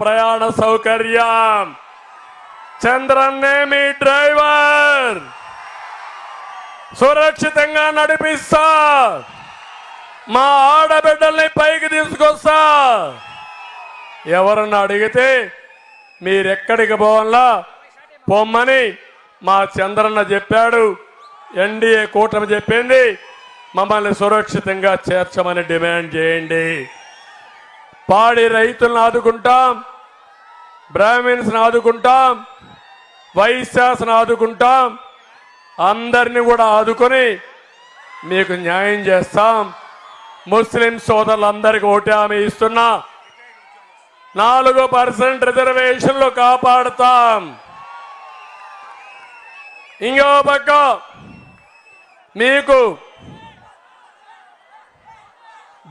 ప్రయాణ సౌకర్యం. చంద్రన్నే మీ డ్రైవర్? సురక్షితంగా నడిపిస్తా. మా ఆడబిడ్డల్ని పైకి తీసుకొస్తా. ఎవరన్నా అడిగితే మీరెక్కడికి పోవాలా? పొమ్మని మా చంద్రన్న చెప్పాడు. ఎన్డీఏ కూటమి చెప్పింది. మమ్మల్ని సురక్షితంగా చేర్చమని డిమాండ్ చేయండి. పాడి రైతులను ఆదుకుంటాం. బ్రాహ్మిన్స్ని ఆదుకుంటాం వైశ్యాసను ఆదుకుంటాం అందరిని కూడా ఆదుకొని మీకు న్యాయం చేస్తాం. ముస్లిం సోదరులందరికీ ఓటే హామీ ఇస్తున్నా. నాలుగు పర్సెంట్ రిజర్వేషన్లు కాపాడుతాం. ఇంకో పక్క మీకు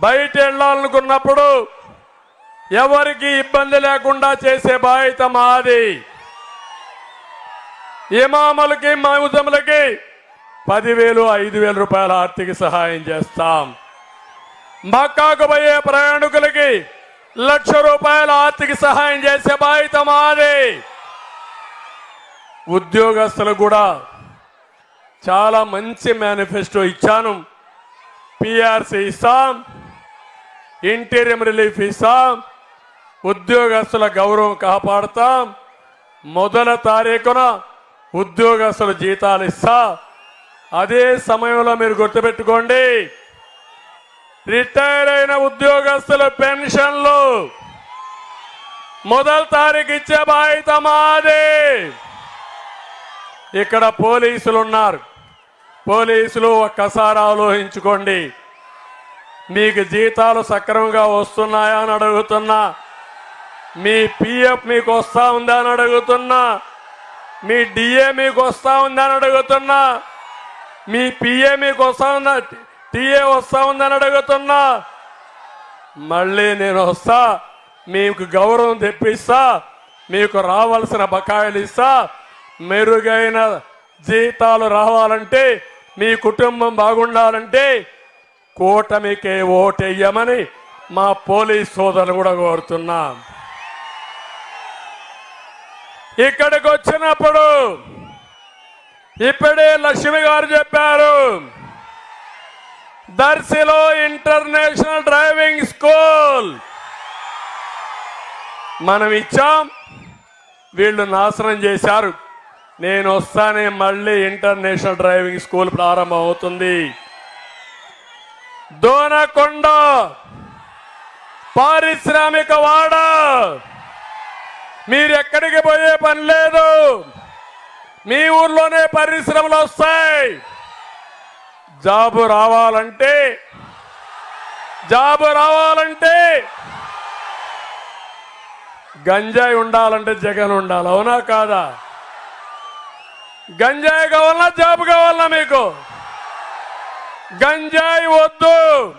బయట వెళ్ళాలనుకున్నప్పుడు ఎవరికి ఇబ్బంది లేకుండా చేసే బాధ్యత మాది. ఇమాములకి మౌజములకి పదివేలు ఐదు వేల రూపాయల ఆర్థిక సహాయం చేస్తాం. మక్కాకు పోయే ప్రయాణికులకి లక్ష రూపాయల ఆర్థిక సహాయం చేసే బాధ్యత మాది. ఉద్యోగస్తులకు కూడా చాలా మంచి మేనిఫెస్టో ఇచ్చాను. పిఆర్సీ ఇస్తాం. ఇంటీరియం రిలీఫ్ ఇస్తాం. ఉద్యోగస్తుల గౌరవం కాపాడుతాం. మొదల తారీఖున ఉద్యోగస్తుల జీతాలు ఇస్తా. అదే సమయంలో మీరు గుర్తుపెట్టుకోండి. రిటైర్ అయిన ఉద్యోగస్తుల పెన్షన్లు మొదల తారీఖు ఇచ్చే బాధ్యత మాదే. ఇక్కడ పోలీసులు ఉన్నారు పోలీసులు ఒక్కసారి ఆలోచించుకోండి. మీకు జీతాలు సక్రమంగా వస్తున్నాయా అని అడుగుతున్నా. మీ పిఎఫ్ మీకు వస్తా ఉందా అని అడుగుతున్నా. మీ డిఏ మీకు వస్తా ఉందా అని అడుగుతున్నా. మీ పిఏ మీకు వస్తా ఉందా టీఏ వస్తా ఉందని అడుగుతున్నా. మళ్ళీ నేను వస్తా మీకు గౌరవం తెప్పిస్తా మీకు రావాల్సిన బకాయిలు ఇస్తా. మెరుగైన జీతాలు రావాలంటే మీ కుటుంబం బాగుండాలంటే కూటమికే ఓటెయ్యమని మా పోలీస్ సోదరులు కూడా కోరుతున్నాం. ఇక్కడికి వచ్చినప్పుడు ఇప్పుడే లక్ష్మి గారు చెప్పారు దర్శిలో ఇంటర్నేషనల్ డ్రైవింగ్ స్కూల్ మనం ఇచ్చాం వీళ్ళు నాశనం చేశారు. నేను వస్తానే మళ్ళీ ఇంటర్నేషనల్ డ్రైవింగ్ స్కూల్ ప్రారంభం అవుతుంది. దోనకొండ పారిశ్రామిక వాడ మీరు ఎక్కడికి పోయే పని లేదు. మీ ఊర్లోనే పరిశ్రమలు వస్తాయి. జాబు రావాలంటే జాబు రావాలంటే గంజాయి ఉండాలంటే జగన్ ఉండాలి అవునా కాదా? గంజాయి కావాలన్నా జాబు కావాలన్నా మీకు. గంజాయి వద్దు.